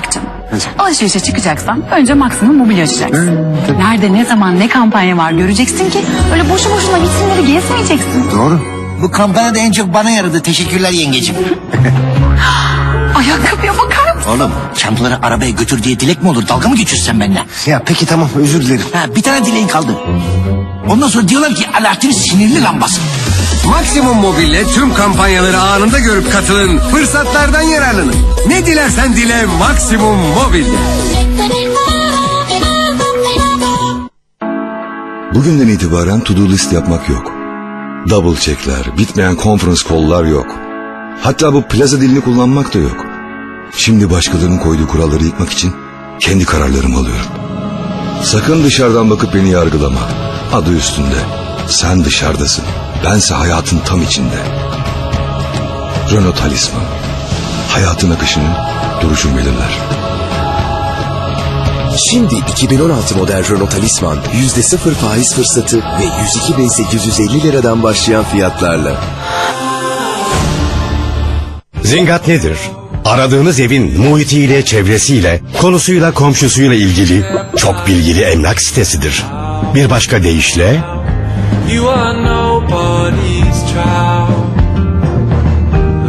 Bak canım. Alışverişe çıkacaksan önce maksimum mobilya açacaksın. Nerede ne zaman ne kampanya var göreceksin ki öyle boşu boşuna vitrinleri gezmeyeceksin. Doğru. Bu kampanya da en çok bana yaradı. Teşekkürler yengecim. Ayakkabıya bakar mısın? Oğlum çantaları arabaya götür diye dilek mi olur? Dalga mı geçiyorsun benden? Ya peki tamam özür dilerim. Ha, bir tane dileğin kaldı. Ondan sonra diyorlar ki Alaaddin sinirli lambası. Maksimum Mobil'le tüm kampanyaları anında görüp katılın. Fırsatlardan yararlanın. Ne dilersen dile Maksimum Mobil'de. Bugünden itibaren to-do list yapmak yok. Double checkler, bitmeyen conference call'lar yok. Hatta bu plaza dilini kullanmak da yok. Şimdi başkalarının koyduğu kuralları yıkmak için kendi kararlarımı alıyorum. Sakın dışarıdan bakıp beni yargılama. Adı üstünde. Sen dışarıdasın. Bense hayatın tam içinde. Renault Talisman. Hayatın akışını duruşun belirler. Şimdi 2016 model Renault Talisman %0 faiz fırsatı ve 102.850 liradan başlayan fiyatlarla. Zingat nedir? Aradığınız evin muhitiyle, çevresiyle, konusuyla, komşusuyla ilgili çok bilgili emlak sitesidir. Bir başka deyişle You are nobody's child.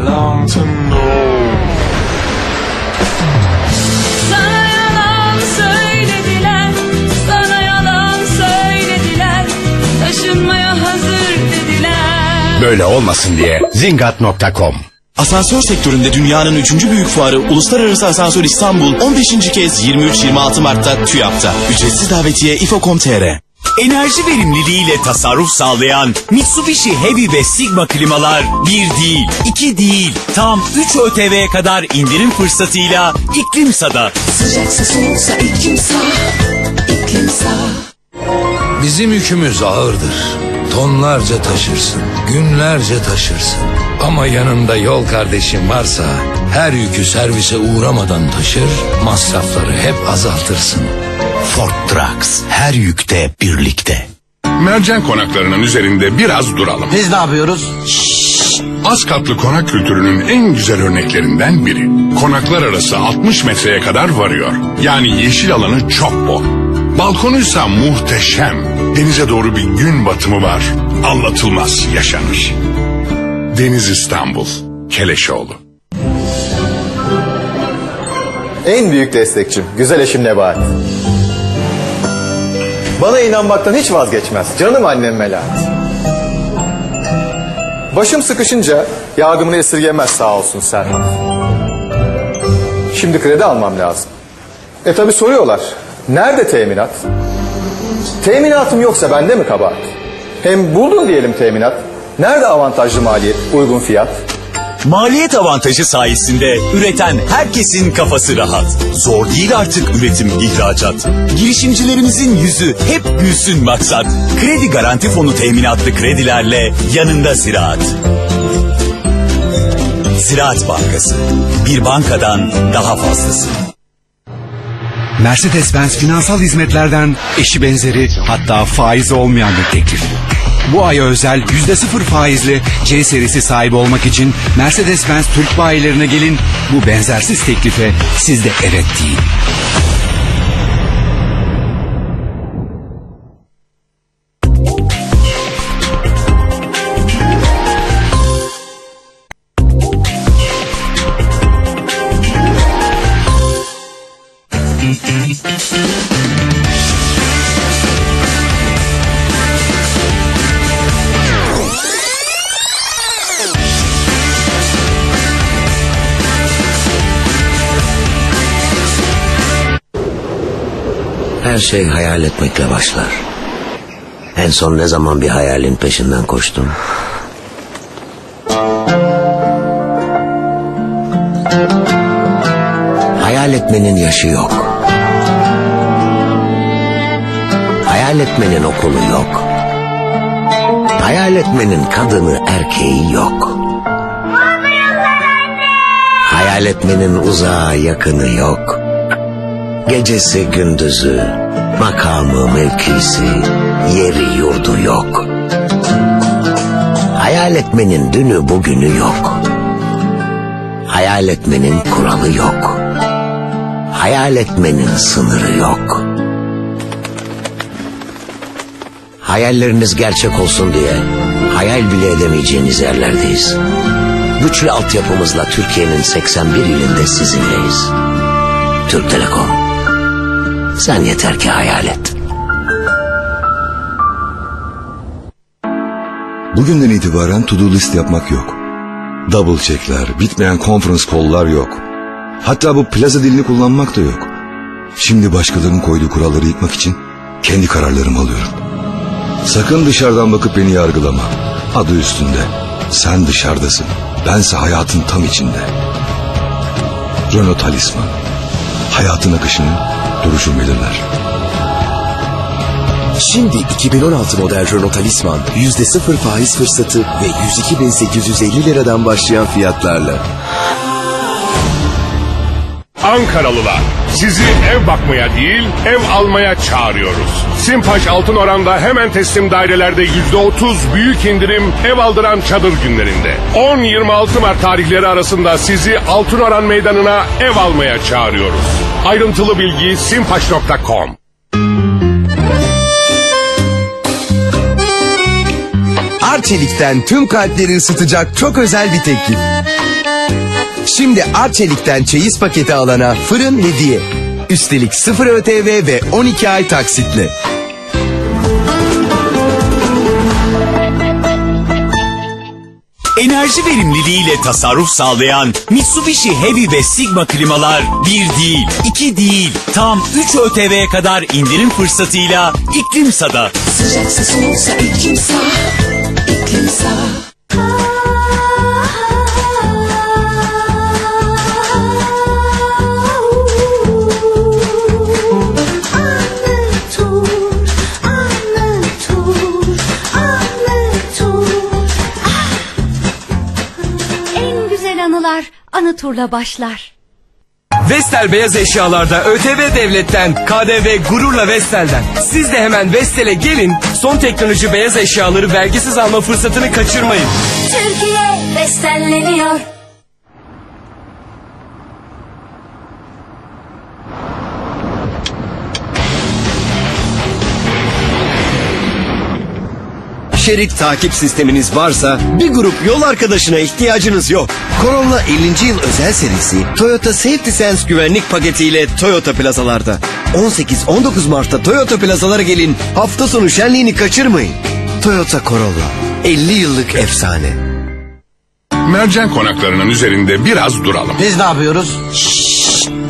Long to know. Sana yalan söylediler, sana yalan söylediler, taşınmaya hazır dediler. böyle olmasın diye zingat.com Asansör sektöründe dünyanın üçüncü büyük fuarı Uluslararası Asansör İstanbul 15. kez 23-26 Mart'ta TÜYAP'ta. Ücretsiz davetiye ifo.com.tr Enerji verimliliğiyle tasarruf sağlayan Mitsubishi Heavy ve Sigma klimalar bir değil, iki değil, tam 3 ÖTV'ye kadar indirim fırsatıyla İklimsa'da. Sıcaksa soğuksa iklim sağ, iklim sağ. Bizim yükümüz ağırdır. Tonlarca taşırsın, günlerce taşırsın. Ama yanında yol kardeşin varsa her yükü servise uğramadan taşır, masrafları hep azaltırsın. Ford Trucks her yükte birlikte. Mercan konaklarının üzerinde biraz duralım. Biz ne yapıyoruz? Az katlı konak kültürünün en güzel örneklerinden biri. Konaklar arası 60 metreye kadar varıyor. Yani yeşil alanı çok bol. Balkonuysa muhteşem. Denize doğru bir gün batımı var. Anlatılmaz yaşanır. Deniz İstanbul. Keleşoğlu. En büyük destekçim, güzel eşim Nebahat. Bana inanmaktan hiç vazgeçmez. Canım annem Melahat. Başım sıkışınca yardımını esirgemez sağ olsun Serhat. Şimdi kredi almam lazım. E tabi soruyorlar. Nerede teminat? Teminatım yoksa bende mi kabahat? Hem buldun diyelim teminat. Nerede avantajlı maliyet, uygun fiyat? Maliyet avantajı sayesinde üreten herkesin kafası rahat. Zor değil artık üretim ihracat. Girişimcilerimizin yüzü hep gülsün maksat. Kredi Garanti Fonu teminatlı kredilerle yanında Ziraat. Ziraat Bankası. Bir bankadan daha fazlası. Mercedes-Benz finansal hizmetlerden eşi benzeri hatta faizi olmayan bir teklif. Bu aya özel %0 faizli C serisi sahibi olmak için Mercedes-Benz Türk bayilerine gelin. Bu benzersiz teklife siz de evet deyin. Her şey hayal etmekle başlar. En son ne zaman bir hayalin peşinden koştun? Hayal etmenin yaşı yok. Hayal etmenin okulu yok. Hayal etmenin kadını erkeği yok. Hayal etmenin uzağı yakını yok. Gecesi gündüzü, makamı mevkisi, yeri yurdu yok. Hayal etmenin dünü bugünü yok. Hayal etmenin kuralı yok. Hayal etmenin sınırı yok. Hayalleriniz gerçek olsun diye hayal bile edemeyeceğiniz yerlerdeyiz. Güçlü altyapımızla Türkiye'nin 81 ilinde sizinleyiz. Türk Telekom. Sen yeter ki hayal et. Bugünden itibaren to-do list yapmak yok. Double checkler, bitmeyen conference call'lar yok. Hatta bu plaza dilini kullanmak da yok. Şimdi başkalarının koyduğu kuralları yıkmak için kendi kararlarımı alıyorum. Sakın dışarıdan bakıp beni yargılama. Adı üstünde. Sen dışarıdasın. Bense hayatın tam içinde. Renault Talisman. Hayatın akışını duruşun belirler. Şimdi 2016 model Renault Talisman %0 faiz fırsatı ve 102.850 liradan başlayan fiyatlarla. Ankaralılar, sizi ev bakmaya değil, ev almaya çağırıyoruz. Simpaş Altın Oran'da hemen teslim dairelerde %30 büyük indirim ev aldıran çadır günlerinde. 10-26 Mart tarihleri arasında sizi Altın Oran Meydanı'na ev almaya çağırıyoruz. Ayrıntılı bilgi simpaş.com Arçelik'ten tüm kalpleri ısıtacak çok özel bir teklif. Şimdi Arçelik'ten çeyiz paketi alana fırın hediye. Üstelik 0 ÖTV ve 12 ay taksitle. Enerji verimliliğiyle tasarruf sağlayan Mitsubishi Heavy ve Sigma klimalar bir değil, iki değil, tam 3 ÖTV'ye kadar indirim fırsatıyla İklimsa'da. Sıcaksa soğuksa iklimsa iklimsa anılar anı turla başlar. Vestel beyaz eşyalarda ÖTV devletten, KDV gururla Vestel'den. Siz de hemen Vestel'e gelin, son teknoloji beyaz eşyaları vergisiz alma fırsatını kaçırmayın. Türkiye bestenleniyor. Şerit takip sisteminiz varsa bir grup yol arkadaşına ihtiyacınız yok. Corolla 50. yıl özel serisi Toyota Safety Sense güvenlik paketiyle Toyota plazalarda. 18-19 Mart'ta Toyota plazalara gelin hafta sonu şenliğini kaçırmayın. Toyota Corolla 50 yıllık efsane. Mercan konaklarının üzerinde biraz duralım. Biz ne yapıyoruz?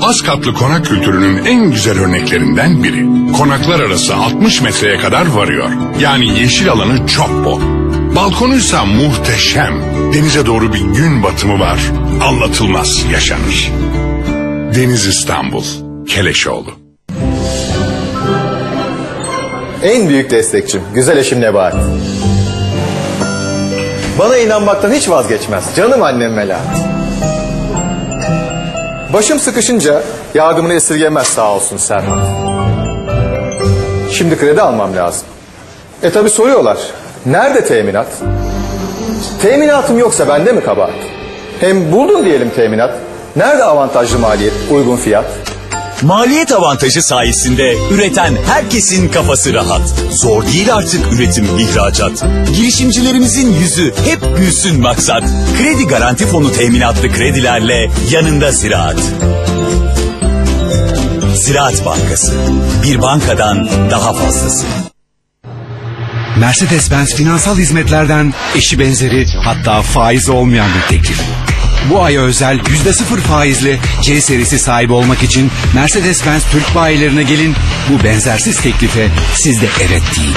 Az katlı konak kültürünün en güzel örneklerinden biri. Konaklar arası 60 metreye kadar varıyor. Yani yeşil alanı çok bol. Balkonuysa muhteşem. Denize doğru bir gün batımı var. Anlatılmaz yaşanır. Deniz İstanbul, Keleşoğlu. En büyük destekçim, güzel eşim Nebahat. Bana inanmaktan hiç vazgeçmez. Canım annem Melahat. Başım sıkışınca yardımını esirgemez sağ olsun Serhat. Şimdi kredi almam lazım. E tabi soruyorlar. Nerede teminat? Teminatım yoksa bende mi kabahat? Hem buldun diyelim teminat. Nerede avantajlı maliyet, uygun fiyat? Maliyet avantajı sayesinde üreten herkesin kafası rahat. Zor değil artık üretim ihracat. Girişimcilerimizin yüzü hep gülsün maksat. Kredi Garanti Fonu teminatlı kredilerle yanında ziraat. Ziraat Bankası. Bir bankadan daha fazlası. Mercedes-Benz finansal hizmetlerden eşi benzeri hatta faiz olmayan bir teklif. Bu aya özel %0 faizli C serisi sahibi olmak için Mercedes-Benz Türk bayilerine gelin. Bu benzersiz teklife siz de evet deyin.